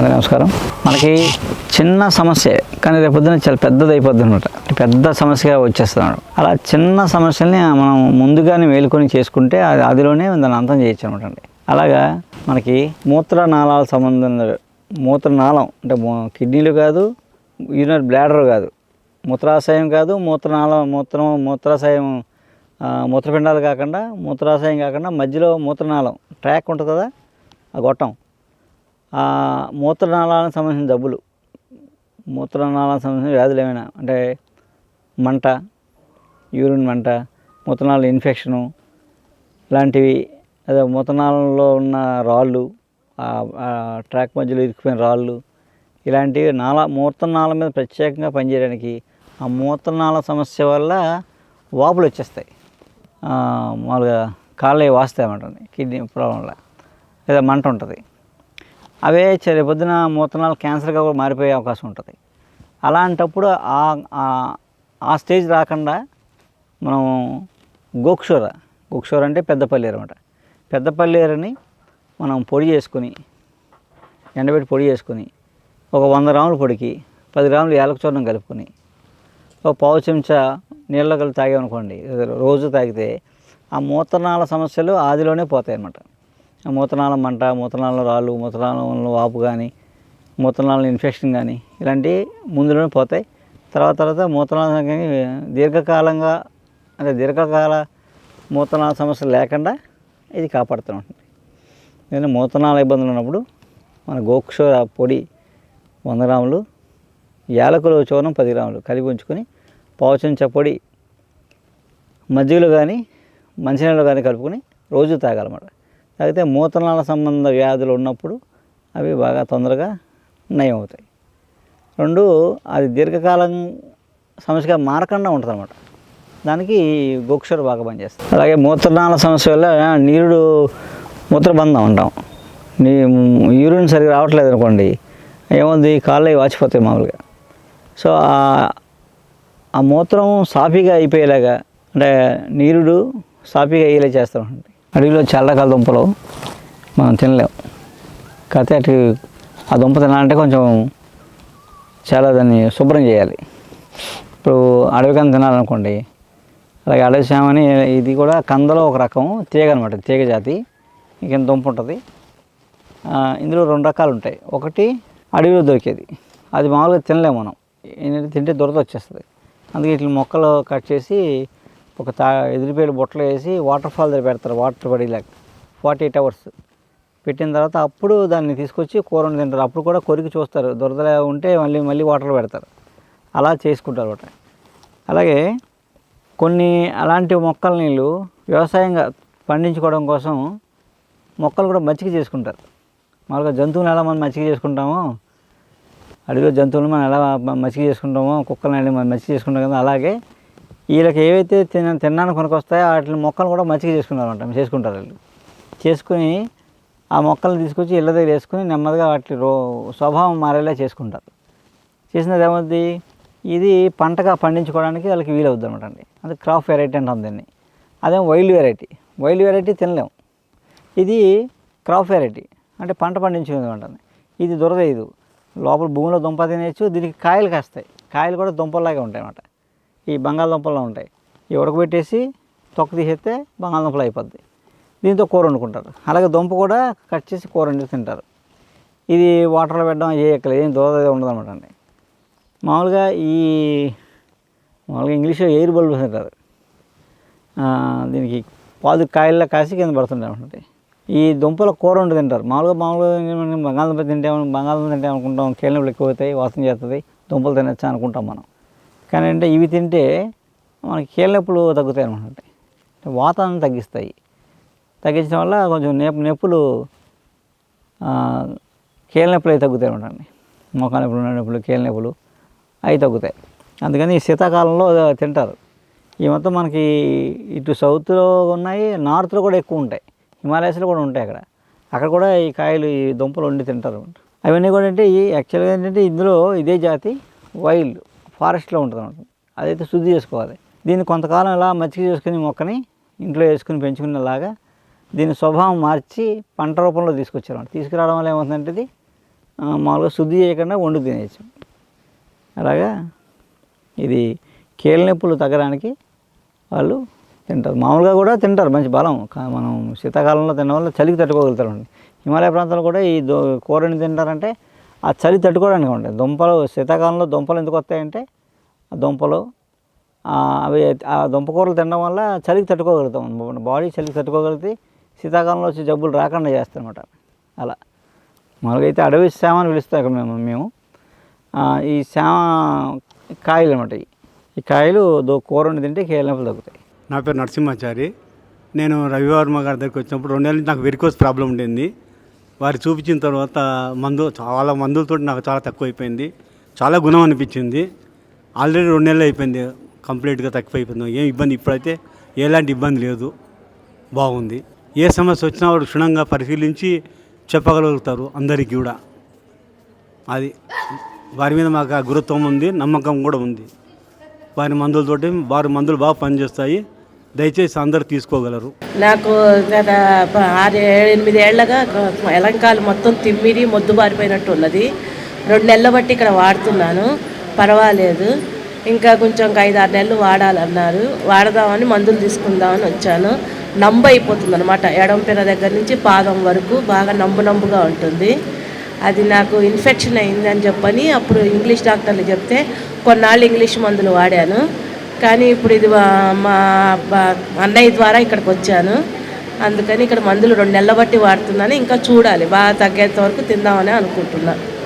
అందరికీ నమస్కారం. మనకి చిన్న సమస్య కానీ రేపొద్దున చాలా పెద్దది అయిపోద్ది అనమాట పెద్ద సమస్యగా వచ్చేస్తున్నాడు. అలా చిన్న సమస్యల్ని మనం ముందుగానే మేలుకొని చేసుకుంటే అది అదిలోనే దాన్ని అంతం చేయొచ్చు అనమాట అండి. అలాగా మనకి మూత్రనాళాల సంబంధం మూత్రనాళం అంటే కిడ్నీలు కాదు యూనర్ బ్లాడర్ కాదు. మూత్రాశయం కాదు మూత్రనాళం మూత్రం మూత్రాశయం మూత్రపిండాలు కాకుండా మూత్రాశయం కాకుండా మధ్యలో మూత్రనాళం ట్రాక్ ఉంటుంది కదా ఆ గొట్టం. మూత్రనాళాలకు సంబంధించిన జబ్బులు. మూత్రనాళాలకు సంబంధించిన వ్యాధులు ఏమైనా? అంటే మంట యూరిన్ మంట మూత్రనాళ ఇన్ఫెక్షను లాంటివి అదే మూత్రనాళంలో ఉన్న రాళ్ళు ట్రాక్ మధ్యలో ఇరికిపోయిన రాళ్ళు ఇలాంటివి నాళ మూత్రనాళం మీద ప్రత్యేకంగా పనిచేయడానికి ఆ మూత్రనాళ సమస్య వల్ల వాపులు వచ్చేస్తాయి. మామూలుగా కాళ్ళు వాస్తాయి అన్నమాట కిడ్నీ ప్రాబ్లం వల్ల లేదా మంట ఉంటుంది. అవే చే- పొద్దున మూత్రనాలు క్యాన్సర్గా కూడా మారిపోయే అవకాశం ఉంటుంది. అలాంటప్పుడు ఆ స్టేజ్ రాకుండా మనం గోక్షూర గోక్షూర అంటే పెద్దపల్లేరు అనమాట పెద్దపల్లేరుని మనం పొడి చేసుకుని ఎండబెట్టి పొడి చేసుకుని ఒక వంద గ్రాముల పొడికి పది గ్రాములు ఏలకచూర్ణం కలుపుకొని ఒక పావు చెంచా నీళ్ళ కలిపి తాగామనుకోండి రోజు తాగితే ఆ మూత్రనాళ సమస్యలు ఆదిలోనే పోతాయి అన్నమాట మూత్రనాళం మంట మూత్రనాళం రాళ్ళు మూత్రనాళంలో వాపు కానీ మూత్రనాళం ఇన్ఫెక్షన్ కానీ ఇలాంటివి ముందులోనే పోతాయి. తర్వాత తర్వాత మూత్రనాళం కానీ దీర్ఘకాలంగా అంటే దీర్ఘకాల మూత్రనాళ సమస్యలు లేకుండా ఇది కాపాడుతూ ఉంటుంది. నేను మూత్రనాళ ఇబ్బందులు ఉన్నప్పుడు మన గోక్షూర పొడి వంద గ్రాములు యాలకులు చూర్ణం పది గ్రాములు కలిపి ఉంచుకొని పావుచంచ పొడి మజ్జిగలో కానీ మంచినీళ్ళు కానీ కలుపుకొని రోజు తాగాలన్నమాట. లేకపోతే మూత్రనాళ సంబంధ వ్యాధులు ఉన్నప్పుడు అవి బాగా తొందరగా నయం అవుతాయి రెండు అది దీర్ఘకాలం సమస్యగా మారకుండా ఉంటుంది అనమాట దానికి గోక్షర బాగా పనిచేస్తుంది అలాగే మూత్రనాళ సమస్య వల్ల నీరుడు మూత్రబంధం ఉంటాం నీ యూరిన్ సరిగ్గా రావట్లేదు అనుకోండి ఏముంది కాళ్ళు వాచిపోతాయి మామూలుగా. సో ఆ- ఆ మూత్రం సాఫీగా అయిపోయేలాగా అంటే నీరుడు సాఫీగా అయ్యేలా చేస్తాం. అడవిలో చాలా రకాల దుంపలు మనం తినలేం. కాకపోతే అటు ఆ దుంప తినాలంటే కొంచెం చాలా దాన్ని శుభ్రం చేయాలి. ఇప్పుడు అడవి కంద తినాలనుకోండి అలాగే అడవి శామని ఇది కూడా కందలో ఒక రకం తీగ అనమాట తీగ జాతి. ఇక దుంప ఉంటుంది? ఇందులో రెండు రకాలు ఉంటాయి. ఒకటి అడవిలో దొరికేది. అది మామూలుగా తినలేము మనం. ఏంటంటే తింటే దురద వచ్చేస్తుంది. అందుకే ఇట్లా మొక్కలు కట్ చేసి ఒక తా ఎదిరిపేలు బుట్టలు వేసి వాటర్ ఫాల్ దగ్గర పెడతారు వాటర్ పడేలాగా. ఫార్టీ ఎయిట్ అవర్స్ పెట్టిన తర్వాత అప్పుడు దాన్ని తీసుకొచ్చి కూరని తింటారు. అప్పుడు కూడా కొరికి చూస్తారు. దురద ఉంటే మళ్ళీ మళ్ళీ వాటర్ పెడతారు. అలా చేసుకుంటారు అనమాట అలాగే కొన్ని అలాంటి మొక్కల నీళ్ళు వ్యవసాయంగా పండించుకోవడం కోసం మొక్కలు కూడా మచ్చిక చేసుకుంటారు. మామూలుగా జంతువులను ఎలా మనం మచ్చిక చేసుకుంటామో అడవిలో జంతువులను మనం ఎలా మచ్చిక చేసుకుంటామో కుక్కలను మనం మచ్చిక చేసుకుంటాం కదా అలాగే వీళ్ళకి ఏవైతే తిన తిన్నాను కొనుకొస్తాయో వాటిని మొక్కలు కూడా మచ్చిక చేసుకున్నారు అనమాట చేసుకుంటారు వాళ్ళు. చేసుకుని ఆ మొక్కలను తీసుకొచ్చి ఇళ్ళ దగ్గర వేసుకుని నెమ్మదిగా వాటి రో స్వభావం మారేలా చేసుకుంటారు. చేసినది ఏమవుద్ది? ఇది పంటగా పండించుకోవడానికి వాళ్ళకి వీలవుద్ది అనమాట అండి. అది క్రాప్ వెరైటీ అంటాం దీన్ని. అదేమో వైల్డ్ వెరైటీ. వైల్డ్ వెరైటీ తినలేము. ఇది క్రాప్ వెరైటీ. అంటే పంట పండించుకుంది ఉంటుంది ఇది దొరకదు లోపల భూమిలో దుంప తినేయచ్చు దీనికి కాయలు కాస్తాయి. కాయలు కూడా దుంపల్లాగే ఉంటాయి అన్నమాట ఈ బంగాళదుంపల్లో ఉంటాయి. ఈ ఉడకబెట్టేసి తొక్క తీసేస్తే బంగాళదుంపలు అయిపోద్ది. దీంతో కూర వండుకుంటారు. అలాగే దుంప కూడా కట్ చేసి కూర వండి తింటారు. ఇది వాటర్లో పెట్టడం ఏ ఎక్కలేదు ఏం దోద ఉండదు అనమాట అండి. మామూలుగా ఈ మామూలుగా ఇంగ్లీష్లో ఎయిర్ బల్బ్ అంటారు దీనికి పాదు కాయల్లో కాసి కింద పడుతుంటాయి ఈ దుంపల కూర వండి తింటారు. మామూలుగా మామూలుగా బంగాళదుంప తింటాం బంగాళదుంప తింటాం అనుకుంటాం కీళ్ళనొప్పులు ఎక్కువ అవుతాయి వాసన చేస్తుంది దుంపలు తినచ్చా అనుకుంటాం మనం. కానీ అంటే ఇవి తింటే మనకి కీళ్ళనొప్పులు తగ్గుతాయి అనమాట వాతావరణం తగ్గిస్తాయి. తగ్గించడం వల్ల కొంచెం నొప్పి నొప్పులు ఆ, కీళ్ళ నొప్పులు అవి తగ్గుతాయి అనమాట మోకాల నొప్పులు నొప్పులు కీళ్ళ నొప్పులు అవి తగ్గుతాయి. అందుకని ఈ శీతాకాలంలో తింటారు. ఈ మొత్తం మనకి ఇటు సౌత్లో ఉన్నాయి నార్త్లో కూడా ఎక్కువ ఉంటాయి. హిమాలయస్లో కూడా ఉంటాయి అక్కడ. అక్కడ కూడా ఈ కాయలు ఈ దుంపలు వండి తింటారు అవన్నీ కూడా అంటే ఈ యాక్చువల్గా ఏంటంటే ఇందులో ఇదే జాతి వైల్డ్. ఫారెస్ట్లో ఉంటుంది అనమాట. అదైతే శుద్ధి చేసుకోవాలి. దీన్ని కొంతకాలం ఇలా మచ్చిక చేసుకుని మొక్కని ఇంట్లో వేసుకుని పెంచుకునేలాగా దీని స్వభావం మార్చి పంట రూపంలో తీసుకొచ్చారు తీసుకురావడం వల్ల ఏమవుతుందంటే ఇది మామూలుగా శుద్ధి చేయకుండా వండు తినేయచ్చు. అలాగా ఇది కీళ్ళ నొప్పులు తగ్గడానికి వాళ్ళు తింటారు. మామూలుగా కూడా తింటారు మంచి బలం. కా- మనం శీతాకాలంలో తినడం వల్ల చలికి తట్టుకోగలుగుతారు. హిమాలయ ప్రాంతాల్లో కూడా ఈ దో కూరని తింటారంటే ఆ చలి తట్టుకోవడానికి ఉంటాయి దుంపలు శీతాకాలంలో దుంపలు ఎందుకు వస్తాయంటే ఆ దుంపలు అవి ఆ దుంప కూరలు తినడం వల్ల చలికి తట్టుకోగలుగుతాం. బాడీ చలికి తట్టుకోగలిగితే శీతాకాలంలో వచ్చి జబ్బులు రాకుండా చేస్తారన్నమాట. అలా. మామూలుగా అయితే అడవి శామ అని పిలుస్తాం ఇక్కడ మేము మేము. ఈ శామ కాయలు అనమాట ఈ కాయలు కూర వండి తింటే కీళ్ళ నొప్పులు తగ్గుతాయి. నా పేరు నరసింహాచారి. నేను రవివర్మ గారి దగ్గరికి వచ్చినప్పుడు రెండేళ్ళ నుంచి నాకు వెరికోస్ ప్రాబ్లం ఉండింది. వారు చూపించిన తర్వాత మందు చాలా మందులతో నాకు చాలా తక్కువ అయిపోయింది చాలా గుణం అనిపించింది. ఆల్రెడీ రెండు నెలలు అయిపోయింది. కంప్లీట్గా తక్కువ అయిపోయింది ఏం ఇబ్బంది? ఇప్పుడైతే ఎలాంటి ఇబ్బంది లేదు. బాగుంది. ఏ సమస్య వచ్చినా వాడు క్షుణ్ణంగా పరిశీలించి చెప్పగలుగుతారు అందరికీ కూడా. అది వారి మీద మాకు ఆ గురుత్వం ఉంది నమ్మకం కూడా ఉంది. వారి మందులతోటి వారి మందులు బాగా పనిచేస్తాయి. దయచేసి అందరు తీసుకోగలరు. నాకు గత ఆరు ఎనిమిది ఏళ్ళగా ఎలంకాలు మొత్తం తిమ్మిడి మొద్దు బారిపోయినట్టు ఉన్నది. రెండు నెలల బట్టి ఇక్కడ వాడుతున్నాను. పర్వాలేదు. ఇంకా కొంచెం ఒక ఐదు ఆరు నెలలు వాడాలన్నారు. వాడదామని మందులు తీసుకుందామని వచ్చాను. నంబు అయిపోతుంది అనమాట ఎడంపిన దగ్గర నుంచి పాదం వరకు బాగా నంబు నంబుగా ఉంటుంది. అది నాకు ఇన్ఫెక్షన్ అయిందని చెప్పని అప్పుడు ఇంగ్లీష్ డాక్టర్లు చెప్తే కొన్నాళ్ళు ఇంగ్లీష్ మందులు వాడాను. కానీ ఇప్పుడు ఇది మా- అన్నయ్య ద్వారా ఇక్కడికి వచ్చాను. అందుకని ఇక్కడ మందులు రెండు నెలల బట్టి వాడుతున్నాను. ఇంకా చూడాలి బాగా తగ్గేంత వరకు తిందామని అనుకుంటున్నాను